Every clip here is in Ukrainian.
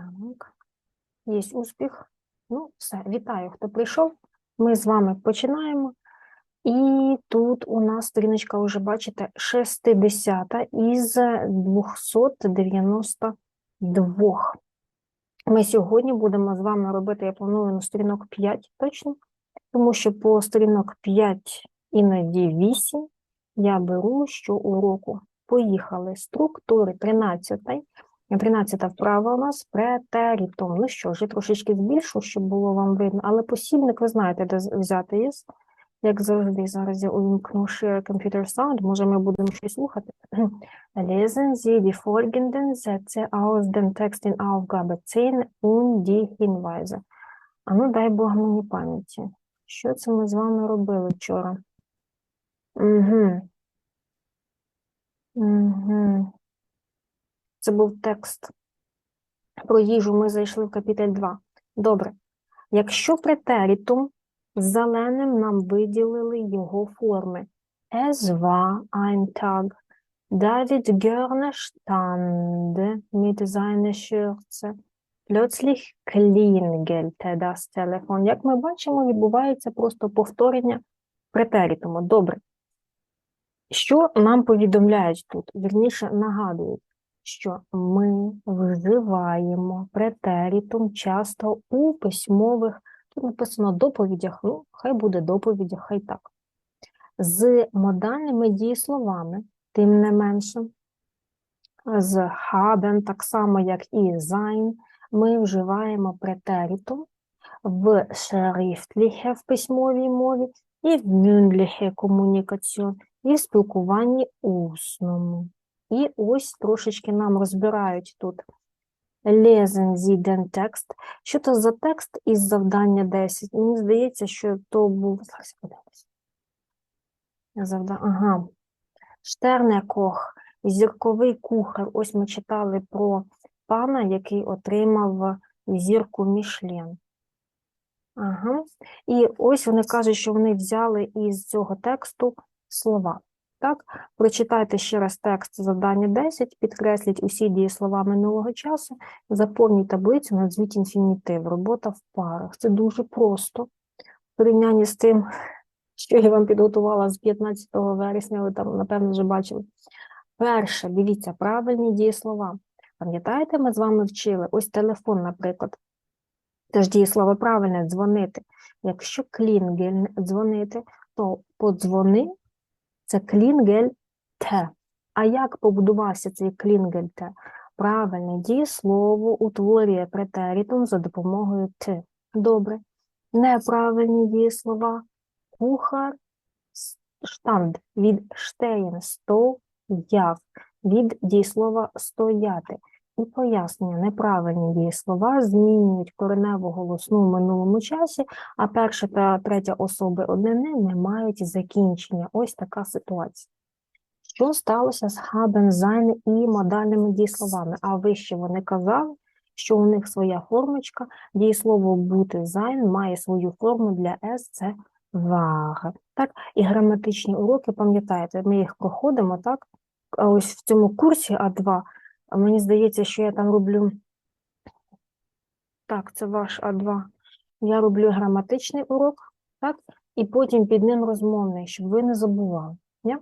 Так, є успіх. Ну, все, вітаю, хто прийшов. Ми з вами починаємо. І тут у нас сторіночка, вже бачите, 60 із 292. Ми сьогодні будемо з вами робити, я планую на сторінок 5 точно, тому що по сторінок 5, іноді 8 я беру що уроку. Поїхали. Структури 13. 13 вправа у нас претерітом. Ну що ж, я трошечки збільшу, щоб було вам видно, але посібник ви знаєте, де взяти є. Як завжди, зараз я увімкну Share Computer Sound, може ми будемо щось слухати. Lesen Sie die folgenden Sätze aus dem Text in Aufgabe 10 und die Hinweise. А ну, дай Бог мені пам'яті. Що це ми з вами робили вчора? Угу. Угу. Це був текст про їжу. Ми зайшли в капітель 2. Добре. Якщо претерітум зеленим нам виділили його форми. Es war ein Tag. David gerne stand mit seiner Schürze. Plötzlich klingelte das Telefon. Як ми бачимо, відбувається просто повторення претерітуму. Добре. Що нам повідомляють тут? Вірніше нагадують, що ми вживаємо претерітум часто у письмових, тут написано доповідях, ну, хай буде доповідях, хай так. З модальними дієсловами, тим не менше, з haben, так само як і sein, ми вживаємо претерітум в schriftliche, в письмовій мові, і в mündliche комунікаціон, і в спілкуванні усному. І ось трошечки нам розбирають тут lesen Sie den. Що це за текст із завдання 10? Мені здається, що то був. Завда... Ага. Штернекох, зірковий кухар. Ось ми читали про пана, який отримав зірку Мішлен. Ага. І ось вони кажуть, що вони взяли із цього тексту слова. Так, прочитайте ще раз текст завдання 10, підкресліть усі дієслова минулого часу, заповніть таблицю, назвіть інфінітив, робота в парах. Це дуже просто. В порівнянні з тим, що я вам підготувала з 15 вересня, ви там, напевно, вже бачили. Перше, дивіться, правильні дієслова. Пам'ятаєте, ми з вами вчили? Ось телефон, наприклад. Теж дієслово правильне дзвонити. Якщо клінгель дзвонити, то подзвони це клінгель те. А як побудувався цей клінгель те? Правильне дієслово утворює претерітум за допомогою ти. Добре. Неправильні дієслова. Кухар штанд від штеєн стояв від дієслова стояти. І пояснення неправильні дієслова змінюють кореневу голосну в минулому часі, а перша та третя особи однини не мають закінчення. Ось така ситуація. Що сталося з sein і модальними дієсловами? А вище вони казали, що у них своя формочка, дієслово бути sein має свою форму для S, це war. Так, і граматичні уроки, пам'ятаєте, ми їх проходимо, так? А ось в цьому курсі А2, а мені здається, що я там роблю. Так, це ваш А2. Я роблю граматичний урок, так? І потім під ним розмовний, щоб ви не забували. Ні?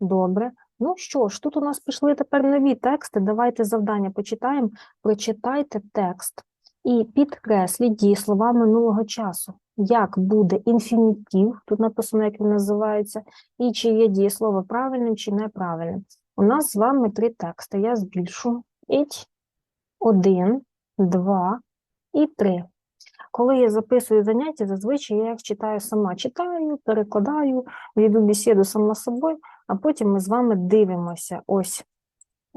Добре. Ну що ж, тут у нас пішли тепер нові тексти. Давайте завдання почитаємо. Прочитайте текст і підкресліть дієслова минулого часу. Як буде інфінітив, тут написано, як він називається, і чи є дієслово правильним чи неправильним. У нас з вами три тексти. Я збільшу. Іть, один, два і три. Коли я записую заняття, зазвичай я їх читаю сама. Читаю, перекладаю, веду бесіду сама собою, а потім ми з вами дивимося. Ось.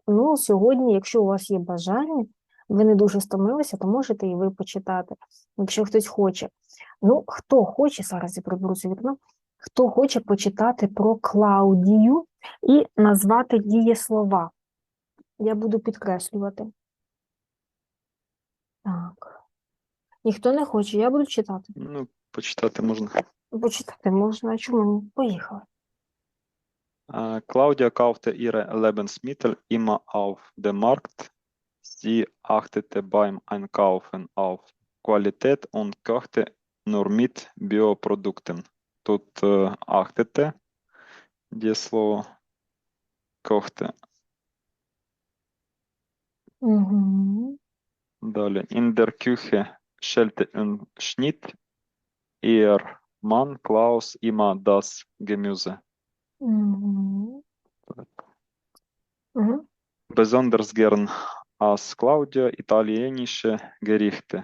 Ну, сьогодні, якщо у вас є бажання, ви не дуже стомилися, то можете і ви почитати, якщо хтось хоче. Ну, хто хоче, зараз я приберу це вікно, хто хоче почитати про Клаудію і назвати дієслова. Я буду підкреслювати. Так. Ніхто не хоче, я буду читати. Ну, почитати можна. Почитати можна, а чому ні? Поїхали. Äh, Claudia kaufte ihre Lebensmittel immer auf dem Markt. Sie achtete beim Einkaufen auf Qualität und kochte nur mit Bioprodukten. Тут е, achtete, дієслово, kochte. Угу. Далі. In der Küche schälte und schnitt ihr Mann Klaus immer das Gemüse. Угу. Угу. Besonders gern aß Claudia italienische Gerichte.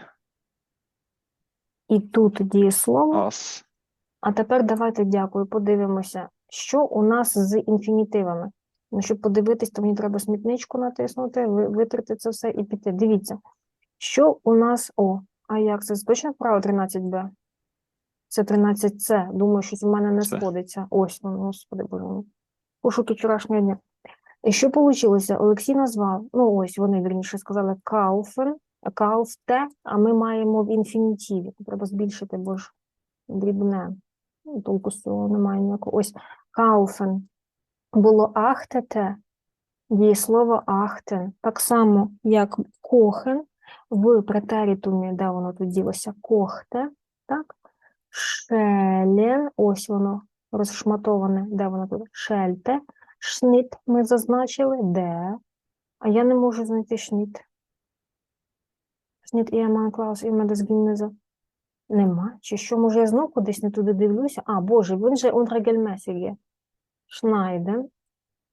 І тут дієслово. Aß. А тепер давайте дякую, подивимося, що у нас з інфінітивами. Ну, щоб подивитись, то мені треба смітничку натиснути, ви- витерти це все і піти. Дивіться, що у нас. О, а як це? Точно вправо 13Б? Це 13С. Думаю, щось у мене не Це. сходиться. Ось воно, господи боже мій. Пошуки вчорашнього дня. І що вийшло? Олексій назвав, ну ось вони, вірніше, сказали кауфен, кауфте, а ми маємо в інфінітиві. Треба збільшити, бо ж дрібне. Ну, Толку з цього немає ніякого. Ось кауфен. Було ахтете, дієслово ахтен. Так само, як кохен в претерітумі, де воно тут ділося, кохте, так? Шелен, ось воно розшматоване, де воно тут? Шельте. Шнит ми зазначили, де? А я не можу знайти шнит. Шнит і Клаус і Медесгіннеза. Нема. Чи що, може, я знов кудись не туди дивлюся? А, Боже, він же Ундрагельмесів є. Шнайден.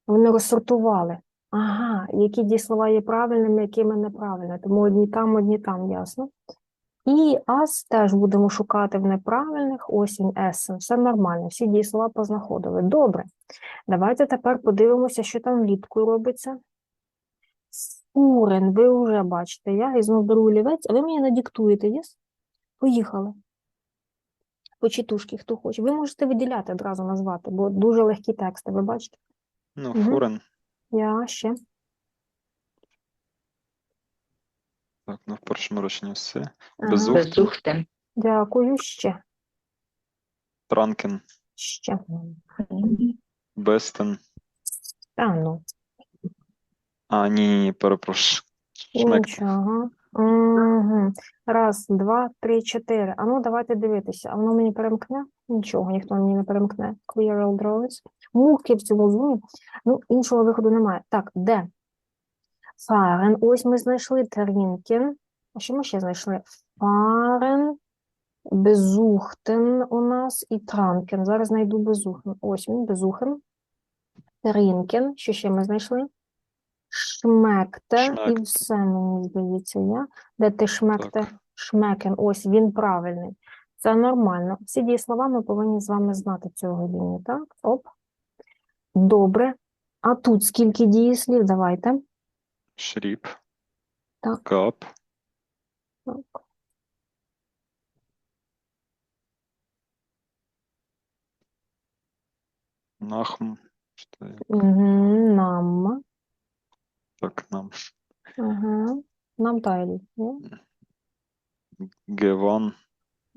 Вони розсортували. Ага, які дієслова є правильними, якими неправильними. Тому одні там, одні там, ясно. І ас теж будемо шукати в неправильних. Ось він, есен. Все нормально, всі дієслова познаходили. Добре. Давайте тепер подивимося, що там влітку робиться. Фурен, ви вже бачите, я візьму беру олівець, а ви мені надиктуєте, єс? Поїхали. Почитушки, хто хоче. Ви можете виділяти одразу назвати, бо дуже легкі тексти, ви бачите? Ну, Мгм. фурен. Я ще. Так, ну в першому реченні все. Ага. Безух- Besuchten. Дякую, ще. Транкен, Ще. Бестен. Та ну, А, ні, ні, ні, перепрошую. Шмек. нічого. Раз, два, три, чотири. А ну, давайте дивитися. А воно мені перемкне? Нічого, ніхто мені не перемкне. Clear all drawings. Мухи в цьому зумі. Ну, іншого виходу немає. Так, де? Фарен. Ось ми знайшли Трінкен. А що ми ще знайшли? Фарен, Безухтен у нас і Транкен. Зараз знайду Безухен. Ось він, Безухен. Трінкен. Що ще ми знайшли? Шмекте. І все, мені здається, я. Де ти шмекте? Так. Шмекен. Ось він правильний. Це нормально. Всі дієслова ми повинні з вами знати цього рівня, так? Оп. Добре. А тут скільки дієслів? Давайте. Шріп. Так. Кап. Так. Нахм. Угу. Нам. Так, нам. Нам Тайлі. ні?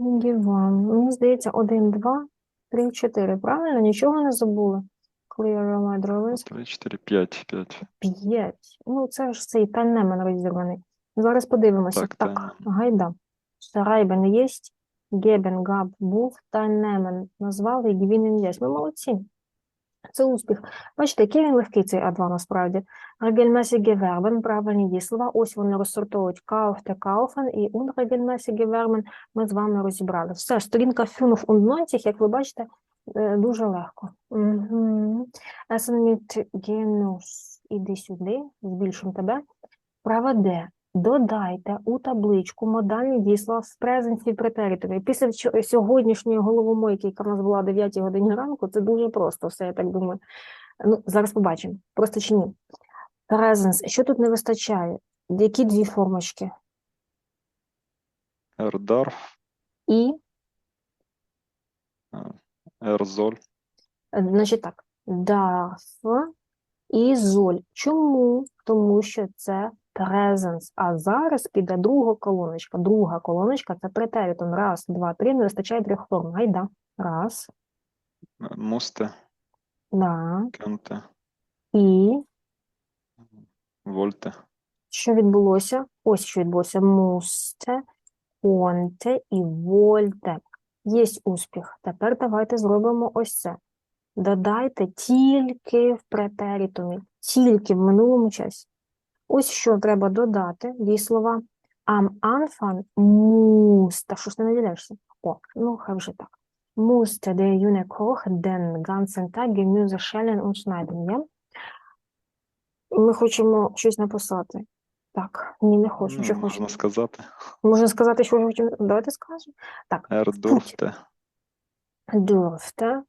Геван. Мені здається, один, два, три, чотири. Правильно? Нічого не забули? Clear my drawings. 3, 4, 5, 5. П'ять. Ну, це ж цей тайнемен розірваний. Зараз подивимося. Так, Так, гайда. Шрайбен єсть, гебен габ був, тайнемен назвали, гвінен єсть. Ми молодці. Це успіх. Бачите, який він легкий цей А2 насправді. Regelmäßige Verben, правильні дієслова. Ось вони розсортовують kaufte, kaufen і unregelmäßige Verben ми з вами розібрали. Все, сторінка 95, як ви бачите, е, дуже легко. Угу. Essen mit. Іди сюди, збільшимо тебе. Проведе. Додайте у табличку модальні дійсла в презенсі претеритові. Після сьогоднішньої головомойки, яка в нас була о 9 годині ранку, це дуже просто все, я так думаю. Ну, зараз побачимо. Просто чи ні. Презенс. Що тут не вистачає? Які дві формочки? Ердарф. І, Ерзоль. е, значить так, дарф і золь. Чому? Тому що це презенс. А зараз піде друга колоночка. Друга колоночка – це претеритон. Раз, два, три, не вистачає трьох форм. Гайда. Раз, Мусте. да, Кенте. і Вольте. Що відбулося? Ось що відбулося. Мусте, конте і вольте. Є успіх. Тепер давайте зробимо ось це. Додайте тільки в претерітумі, тільки в минулому часі. Ось що треба додати дієслова am Anfang muss, та що ж ти наділяєшся? О, ну хай вже так. Musste der junge Koch den ganzen Tag Gemüse schälen und schneiden, ja? Ми хочемо щось написати. Так, ні, не хочемо. Що можна сказати. Можна сказати, що ми хочемо. Давайте скажемо. Так, Er durfte. Дурфте.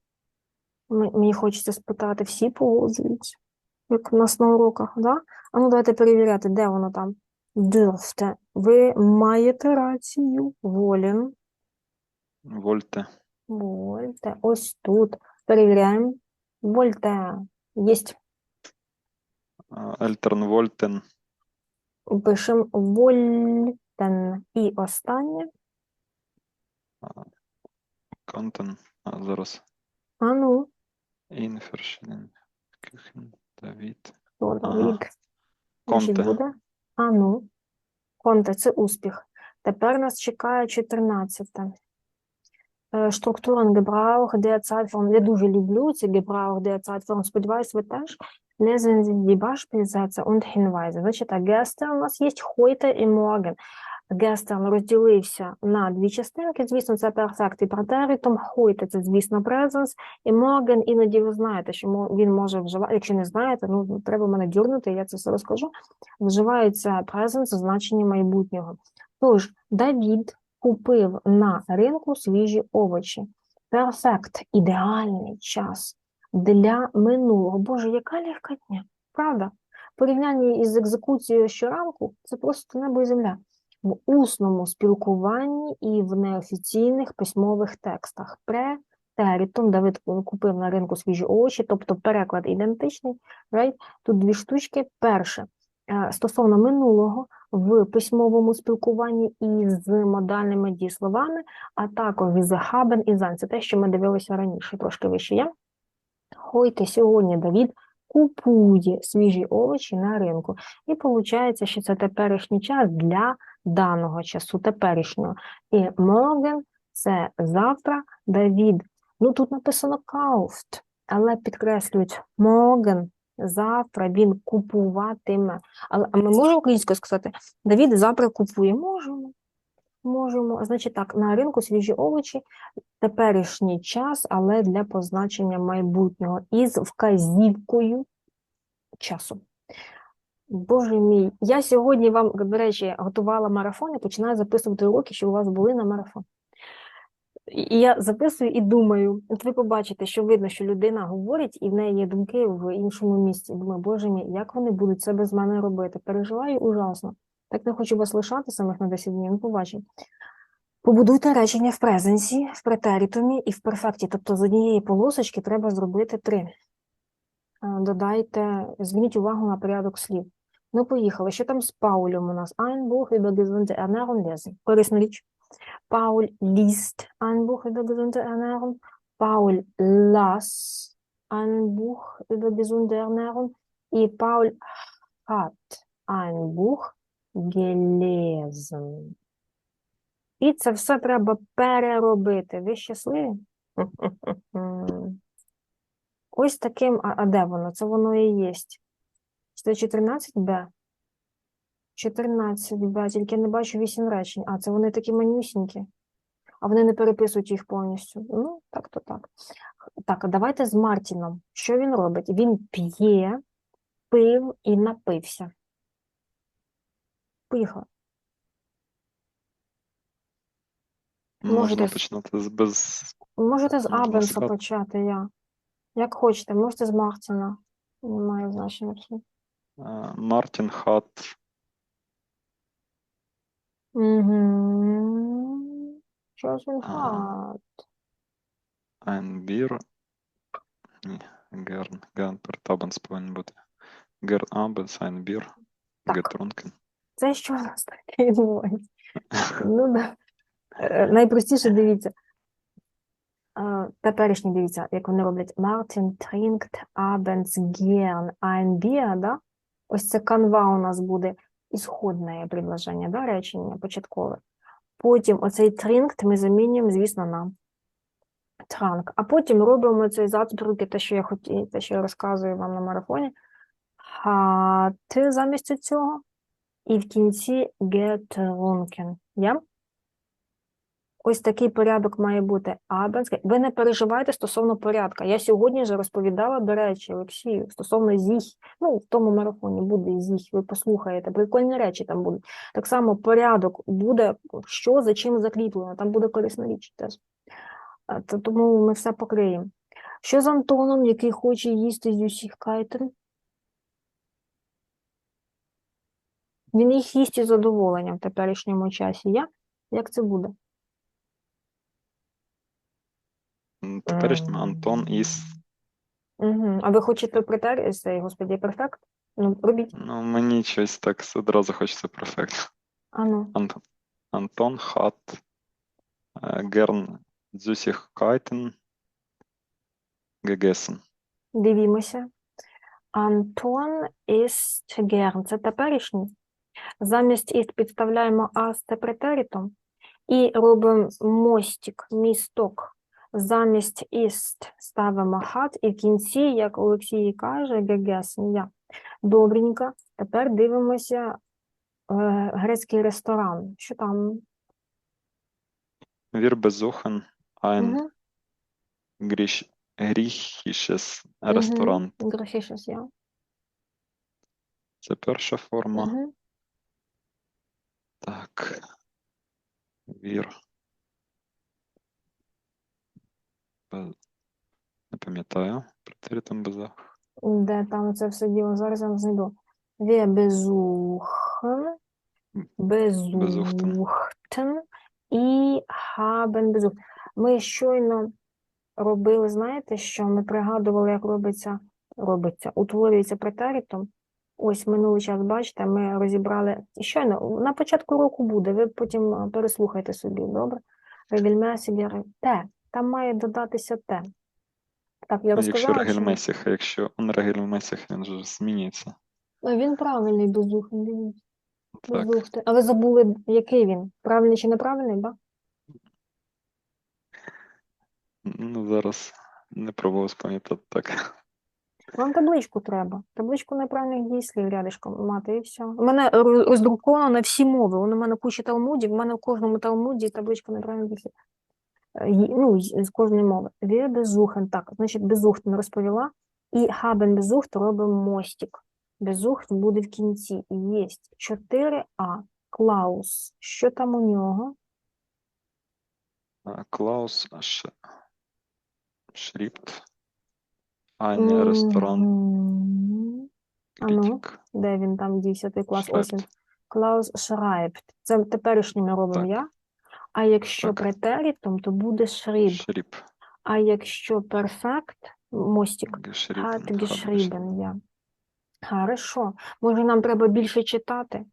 Мені хочеться спитати, всі погоджуються, як у нас на уроках, да? А ну давайте перевіряти, де воно там. Дурфте. Ви маєте рацію. Волін. Wollte. Вольте. Ось тут. Перевіряємо. Вольте. Єсть. Wollten. Пишемо вольтен. І останнє. Konnten. А, зараз. А ну, In verschiedenen хто Давід? Конте. буде? А ну. Конте, це успіх. Тепер нас чекає 14. Е, Gebrauch der Zeitform. Я дуже люблю ці Gebrauch der Zeitform. Сподіваюсь, ви теж. Lesen Sie die Beispielsätze und Hinweise. Значить, так, gestern у нас є heute і morgen. Gestern розділився на дві частинки. Звісно, це перфект і претеритум. Heute – це, звісно, presence. І morgen іноді ви знаєте, що він може вживати. Якщо не знаєте, ну треба мене дюрнути, я це все розкажу. Вживається presence у значенні майбутнього. Тож, Давід купив на ринку свіжі овочі. Перфект, ідеальний час для минулого. Боже, яка легкотня, правда? В порівнянні із екзекуцією щоранку це просто небо і земля. В усному спілкуванні і в неофіційних письмових текстах. Претеритум Давид купив на ринку свіжі овочі, тобто переклад ідентичний. Right? Тут дві штучки. Перше, е, стосовно минулого, в письмовому спілкуванні із модальними дієсловами, а також із haben і sein. Це те, що ми дивилися раніше, трошки вище є. Хойте сьогодні Давід купує свіжі овочі на ринку. І виходить, що це теперішній час для даного часу, теперішнього. І morgen – це завтра Давід. Ну тут написано kauft, але підкреслюють morgen – завтра він купуватиме. Але ми можемо українською сказати, Давід завтра купує? Можемо. Можемо. Значить так, на ринку свіжі овочі, теперішній час, але для позначення майбутнього із вказівкою часу. Боже мій, я сьогодні вам, до речі, готувала марафон і починаю записувати уроки, щоб у вас були на марафон. І я записую і думаю, от ви побачите, що видно, що людина говорить, і в неї є думки в іншому місці. Думаю, боже мій, як вони будуть це без мене робити? Переживаю ужасно. Так не хочу вас лишати самих на 10 днів, ну побачимо. Побудуйте речення в презенсі, в претерітумі і в перфекті. Тобто з однієї полосочки треба зробити три. Е, Додайте, зверніть увагу на порядок слів. Ну, поїхали. Що там з Паулем у нас? Ein Buch über gesunde Ernährung lesen. Корисна річ. Paul liest ein Buch über gesunde Ernährung. Paul las ein Buch über gesunde Ernährung. І Paul hat ein Buch gelesen. І це все треба переробити. Ви щасливі? Ось таким, а, а де воно? Це воно і є. Це 14Б. 14Б, тільки я не бачу 8 речень. А, це вони такі манюсінькі. А вони не переписують їх повністю. Ну, так то так. Так, а давайте з Мартіном. Що він робить? Він п'є, пив і напився. Поїхали. Можна Можете з- починати з без Можете з Абенса почати я. Як хочете, можете з Мартіна. Немає значення. абсолютно. е, Мартін hat Угу. Що ж він А. хат? ein Ні, gern, gern per повинен бути. Abends ein Bier Так. Це що у нас таке відбувається? Ну, да. Е, Найпростіше дивіться. Теперішній дивіться, як вони роблять. Мартін trinkt abends gern ein да? Ось це канва у нас буде. ісходне предложення, да, речення початкове. Потім оцей trinkt ми замінюємо, звісно, на trank. А потім робимо цей задруки, те, що я хотів, те, що я розказую вам на марафоні. Hat замість цього. І в кінці getrunken. Я? Ось такий порядок має бути. Абенський. Ви не переживайте стосовно порядка. Я сьогодні вже розповідала, до речі, Олексію, стосовно зіх. Ну, в тому марафоні буде зіх, ви послухаєте. Прикольні речі там будуть. Так само порядок буде, що за чим закріплено. Там буде корисна річ теж. Тому ми все покриємо. Що з Антоном, який хоче їсти з усіх кайтен? Він їх їсть із задоволенням в теперішньому часі. Я? Як це буде? М, Теперішній Антон із. Угу. А ви хочете притер... цей, господі, перфект? Ну, робіть. Ну, мені щось так одразу хочеться перфект. Ану. Антон. Антон hat äh, gern Süßigkeiten gegessen. Дивімося. Антон ist gern. Це теперішній. Замість іст підставляємо а з претеритом і робимо мостик, місток. Замість іст ставимо хат і в кінці, як Олексій каже, гегесен. Я. Добренько. Тепер дивимося е, грецький ресторан. Що там? Wir besuchen ein Мгм. Restaurant. Графішес, я. Це перша форма. Мгм. Так. Wir. Бе- Не пам'ятаю. Претеритум безах. Де там це все діло? Зараз я знайду. Wir besuchen, besuchten і haben besucht. Ми щойно робили, знаєте, що ми пригадували, як робиться, робиться, утворюється претеритум. Ось минулий час, бачите, ми розібрали щойно, на початку року буде, ви потім е, переслухайте собі, добре? Регельмесігери. Те, там має додатися те. Так, я Ну, Якщо розказала, регельмесіх, а якщо unregelmäßig, він же змінюється. Ну, Він правильний безухий, дивіться. Так. Безухти. А ви забули, який він? Правильний чи неправильний, да? Ну, зараз не пробував спам'ятати так. Вам табличку треба. Табличку неправильних дійслів рядишком мати і все. У мене роздруковано на всі мови. У мене куча талмудів, у мене в кожному талмуді табличка неправильних дійслів. Е, Ну, з кожної мови. Wir besuchen. Так, значить, безухт не розповіла. І haben besucht робимо мостик. Безухт буде в кінці. Є 4а. Клаус. Що там у нього? Клаус. Шрифт. Restaurant Мгм. А ну? Де він там дівся, той клас? Ось він. Schreibt. Клаус Schreibt. Це теперішнім ми робимо Так. я. А якщо Так. претеритом, то буде шріб. Schrieb. А якщо перфект, мостик, Geschrieben. hat hat geschrieben, я. Хорошо. Може, нам треба більше читати?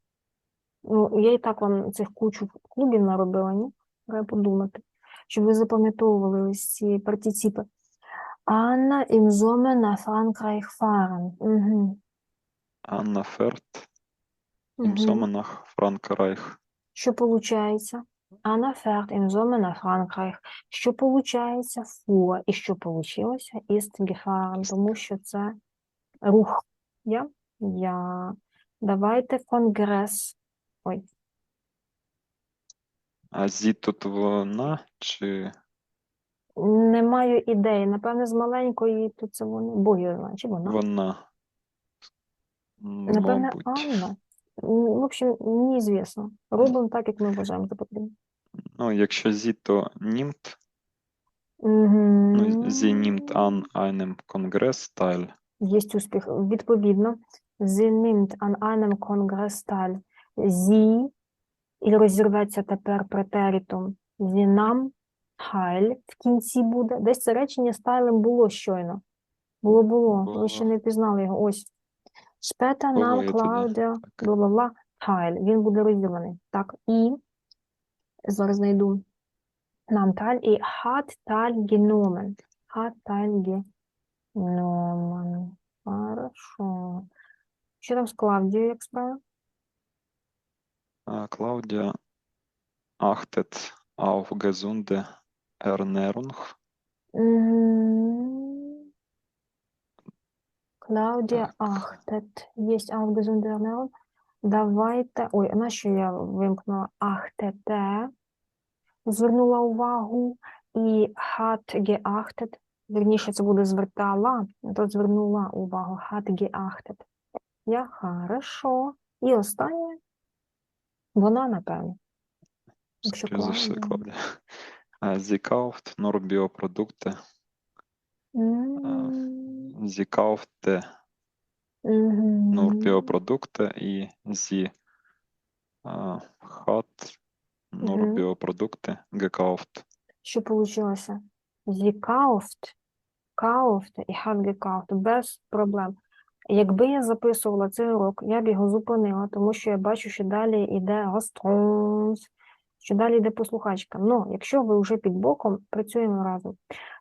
Ну, я і так вам цих кучу клубів наробила, ні? Треба подумати, щоб ви запам'ятовували ось ці партиципи. Анна im Sommer nach Frankreich fahren. Угу. Anna fährt im Угу. Sommer nach Frankreich. Що получається? Anna fährt im Sommer nach Frankreich. Що получається? Fuhr. І що получилося? Ist gefahren. Тому що це рух. Я? Я. Давайте конгрес. Ой, А зі тут вона чи не маю ідеї. Напевне, з маленької тут це вони. Бог його знає, чи вона? вона? Напевне, Мабуть. Анна. В общем, неізвісно. Робимо так, як ми вважаємо за потрібне. Ну, якщо зі, то nimmt. Мгм. Ну, sie nimmt an einem teil. Є успіх. Відповідно, sie nimmt an einem teil. Sie, і розірветься тепер претеритум. Sie nahm teil в кінці буде. Десь це речення з тайлем було щойно. Було, було. Ви ще не пізнали його. Ось. Тоді. Claudia, Так. бла-бла-бла, teil. Він буде розірваний. Так, і зараз знайду nahm teil і hat teil genommen. Hat teil genommen. Хорошо. Що там з Клавдією, як справа? Claudia achtet auf gesunde Ernährung. Клаудія. Ахтет. Єсть Aufgesunde Ernährung. Давайте. Ой, на що я вимкнула Ахтете? Звернула увагу. І hat geachtet. Вірніше, це буде звертала, тут звернула увагу. Hat geachtet. Я хорошо. І останнє. Вона, напевно. Якщо Скоріше за все, Claudia. Claudia. Äh, Sie kauft nur Bioprodukte. М, Sie kaufte nur мгм. Bioprodukte и sie äh, hat nur Mhm. Bioprodukte gekauft. Що получилося? Gekauft, kauft і hat gekauft. Без проблем. Якби я записувала цей урок, я б його зупинила, тому що я бачу, що далі йде Gastonz, що далі йде послухачка. Ну, якщо ви вже під боком, працюємо разом.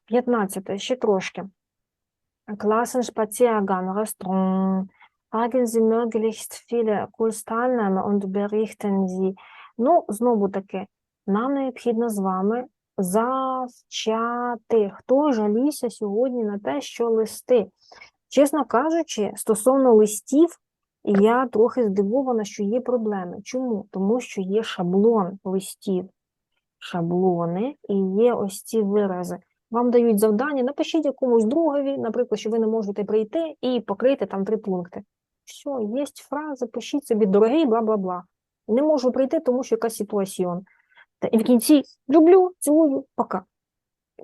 15. Ще трошки. Klassenspaziergang, Restaurant. Fragen Sie möglichst viele Kursteilnehmer und berichten Sie. Ну, знову таки, нам необхідно з вами завчати. Хто жалівся сьогодні на те, що листи? Чесно кажучи, стосовно листів, я трохи здивована, що є проблеми. Чому? Тому що є шаблон листів. Шаблони і є ось ці вирази. Вам дають завдання, напишіть якомусь другові, наприклад, що ви не можете прийти і покрити там три пункти. Все, є фраза, пишіть собі дорогий, бла-бла-бла. Не можу прийти, тому що якась ситуаціон. І в кінці люблю, цілую, пока.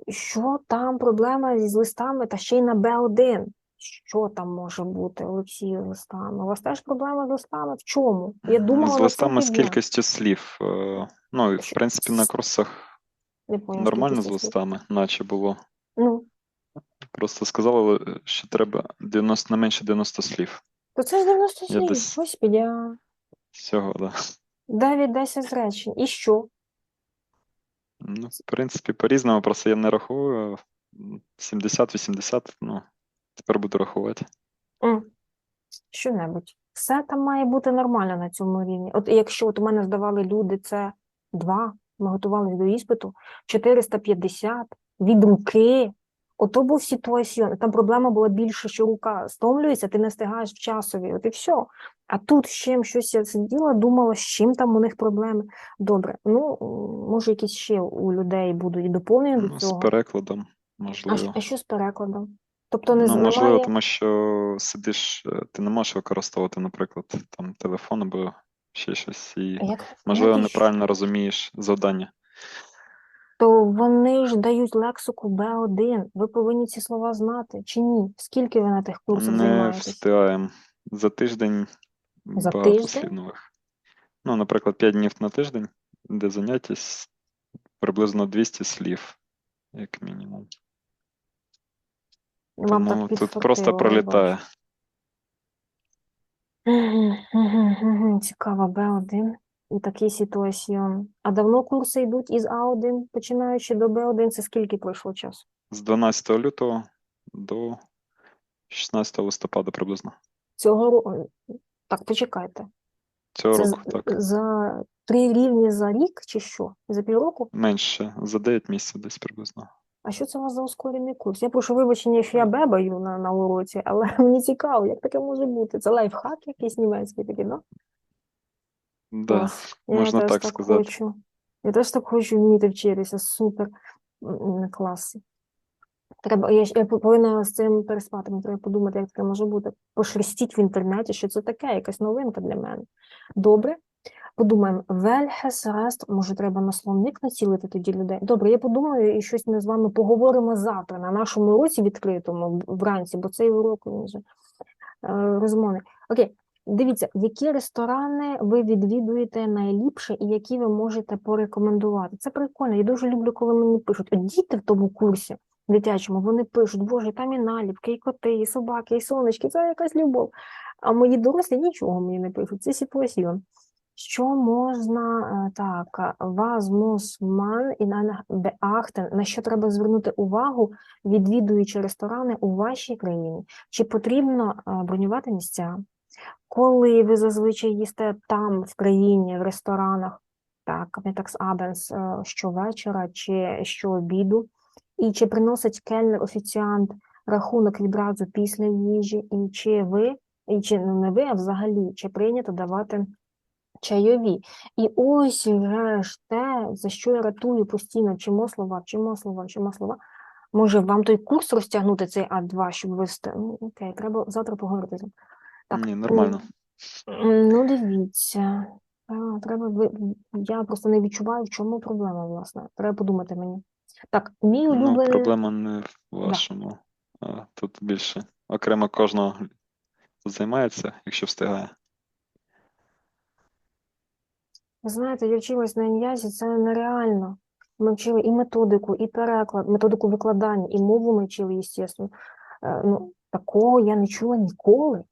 Що там проблема з листами та ще й на Б1? Що там може бути, Олексій, з листами? У вас теж проблема з листами? В чому? Я думала, З листами з кількістю слів. е, Ну, в принципі, на курсах нормально з листами, наче було. Ну, Просто сказали, е, що треба 90, не менше 90 слів. то це ж 90 Я слів. десь- Господи, а. Всього, да. 9-10 речень. І що? Ну, в принципі, по-різному, просто я не рахую. 70-80, ну, тепер буду рахувати. Що-небудь. Все там має бути нормально на цьому рівні. От якщо от у мене здавали люди, це 2, ми готувалися до іспиту, 450 від руки. Ото був ситуаціон. Там проблема була більше, що рука стомлюється, ти не встигаєш в часові, от і все. А тут з чим щось я сиділа, думала, з чим там у них проблеми. Добре, ну, може, якісь ще у людей будуть доповнення до Ну, з перекладом, можливо. що- а що з перекладом? Тобто не Ну, можливо, тому що сидиш, е, ти не можеш використовувати, наприклад, там телефон або ще щось, і, як, можливо, іще? неправильно розумієш завдання. То вони ж дають лексику Б1. Ви повинні ці слова знати чи ні? Скільки ви на тих курсах Не займаєтесь? встигаємо. За тиждень За багато тиждень? слів нових. Ну, наприклад, 5 днів на тиждень, де заняття с- приблизно 200 слів, як мінімум. Вам Тому так тут просто пролітає. Цікаво, Б1 і такий ситуаціон. А давно курси йдуть із А1, починаючи до Б1, це скільки пройшло часу? З 12 лютого до 16 листопада приблизно. Цього року? Так, почекайте. Цього Це року, так. за три рівні за рік чи що? За півроку? Менше, за 9 місяців десь приблизно. А що це у вас за ускорений курс? Я прошу вибачення, що я бебаю на, на уроці, але мені цікаво, як таке може бути. Це лайфхак якийсь німецький такий, да? Да. Я можна так так сказати. хочу. Я теж так хочу вміти вчитися. Супер. М, м, Клас. Треба, я, я повинна з цим переспати, мені треба подумати, як таке може бути. Пошерстіть в інтернеті, що це таке, якась новинка для мене. Добре. Подумаємо, Вельхес Рест, може, треба на словник націлити тоді людей. Добре, я подумаю і щось ми з вами поговоримо завтра на нашому уроці відкритому вранці, бо цей урок вже е, розмовний. Окей, дивіться, які ресторани ви відвідуєте найліпше і які ви можете порекомендувати. Це прикольно. Я дуже люблю, коли мені пишуть. Діти в тому курсі дитячому, вони пишуть, боже, там і наліпки, і коти, і собаки, і сонечки, це якась любов. А мої дорослі нічого мені не пишуть. Це ситуаціон. Що можна е, так, muss man in einer на що треба звернути увагу, відвідуючи ресторани у вашій країні? Чи потрібно е, бронювати місця? Коли ви зазвичай їсте там, в країні, в ресторанах, так, abends, е, щовечора чи щообіду, і чи приносить кельнер офіціант рахунок відразу після їжі, і чи ви, і чи ну, не ви, а взагалі, чи прийнято давати чайові. І ось вже ж те, за що я ратую постійно, вчимо слова, вчимо слова, вчимо слова. Може, вам той курс розтягнути, цей А2, щоб ви... ну, Окей, треба завтра поговорити. Так, Ні, нормально. Ну, дивіться. Треба. Я просто не відчуваю, в чому проблема, власне. Треба подумати мені. Так, мій Ну, проблема не в вашому, а тут більше. Окремо кожного займається, якщо встигає. Ви знаєте, я вчилась на ін'язі, це нереально. Ми вчили і методику, і переклад, методику викладання, і мову ми вчили, звісно. Ну, такого я не чула ніколи,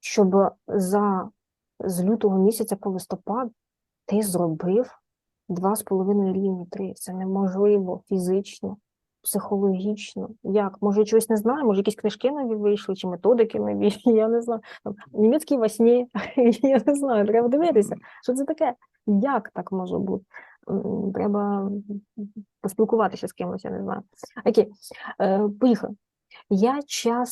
щоб за з лютого місяця по листопад ти зробив два з половиною рівні три. Це неможливо фізично, психологічно. Як? Може, я чогось не знаю, може, якісь книжки нові вийшли, чи методики нові, я не знаю. Німецький во сні, я не знаю, треба дивитися. Що це таке? Як так може бути? Треба поспілкуватися з кимось, я не знаю. Окей, е, поїхали. Я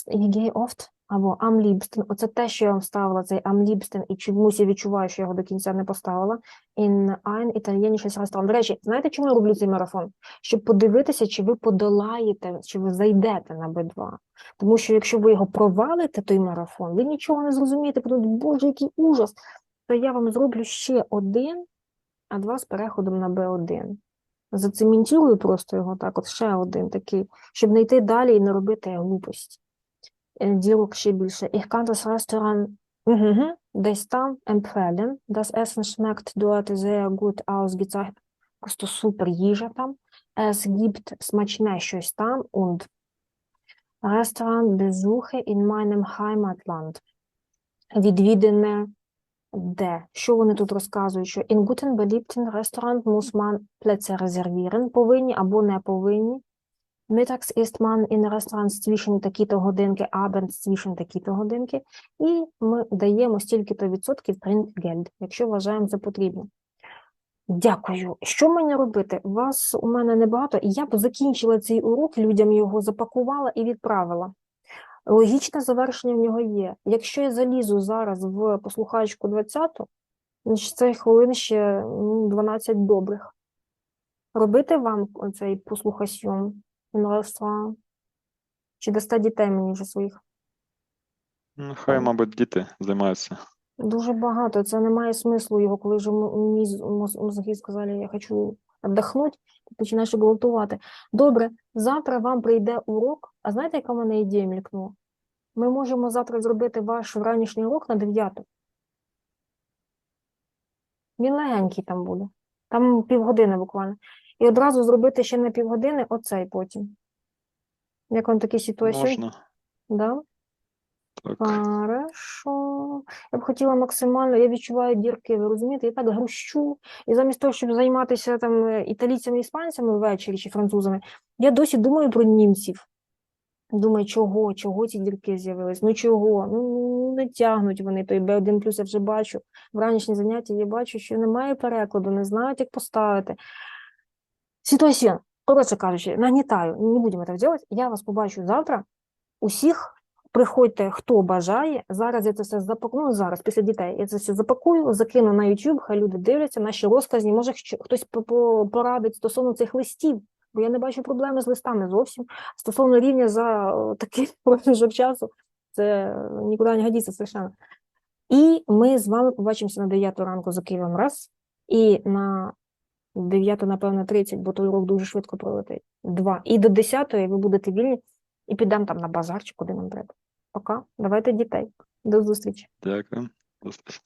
ich gehe oft, або liebsten, оце те, що я вам ставила, цей liebsten, і чомусь я відчуваю, що я його до кінця не поставила. In ein italienisches restaurant. До речі, знаєте, чому я роблю цей марафон? Щоб подивитися, чи ви подолаєте, чи ви зайдете на Б2. Тому що якщо ви його провалите, той марафон, ви нічого не зрозумієте, подумаєте, боже, який ужас, то я вам зроблю ще один, а два з переходом на Б1. Зацементую просто його так, от ще один такий, щоб не йти далі і не робити глупості. Е, Ділок ще більше. Ich kann das Restaurant mhm, десь там empfehlen. Das Essen schmeckt dort sehr gut ausgezeichnet. Просто супер їжа там. Es gibt смачне щось там und Restaurantbesuche in meinem Heimatland. Відвідане де? Що вони тут розказують? Що in guten beliebten Restaurant muss man Plätze reservieren, повинні або не повинні. Mittags isst man in Restaurants zwischen такі-то годинки, abends zwischen такі-то годинки. І ми даємо стільки-то відсотків Trinkgeld, якщо вважаємо за потрібне. Дякую. Що мені робити? Вас у мене небагато, я б закінчила цей урок, людям його запакувала і відправила. Логічне завершення в нього є. Якщо я залізу зараз в послухачку 20, значить це хвилин ще ну, 12 добрих. Робити вам цей послухасьйон інвестора? Чи дасте дітей мені вже своїх? Ну, хай, мабуть, діти займаються. Дуже багато. Це не має смислу його, коли вже м- міз- моз- мозги сказали, я хочу віддохнути, ти починаєш гвалтувати. Добре, завтра вам прийде урок. А знаєте, яка в мене ідея мількнула? Ми можемо завтра зробити ваш ранішній урок на 9. Він легенький там буде. Там півгодини буквально. І одразу зробити ще на півгодини оцей потім. Як вам такі ситуації? Можна. Да? Так. Хорошо. Я б хотіла максимально, я відчуваю дірки, ви розумієте, я так грущу. І замість того, щоб займатися там е, італійцями, іспанцями ввечері чи французами, я досі думаю про німців. Думаю, чого, чого ці дірки з'явились? Ну чого? Ну не тягнуть вони той Б1 плюс я вже бачу. В ранішні заняття я бачу, що немає перекладу, не знають, як поставити. Ситуаціон. Коротше кажучи, нагнітаю, не будемо так робити. Я вас побачу завтра. Усіх приходьте, хто бажає. Зараз я це все запакую. Ну, зараз, після дітей, я це все запакую, закину на YouTube, хай люди дивляться, наші розказні. Може, хтось по- по- порадить стосовно цих листів, бо я не бачу проблеми з листами зовсім. Стосовно рівня за такий проміжок часу, це нікуди не годиться совершенно. І ми з вами побачимося на 9 ранку за Києвом раз, і на 9, напевно, 30, бо той урок дуже швидко пролетить. Два. І до 10 ви будете вільні, і підемо там на базар чи куди нам треба. Пока. Давайте дітей. До зустрічі. Дякую. До зустрічі.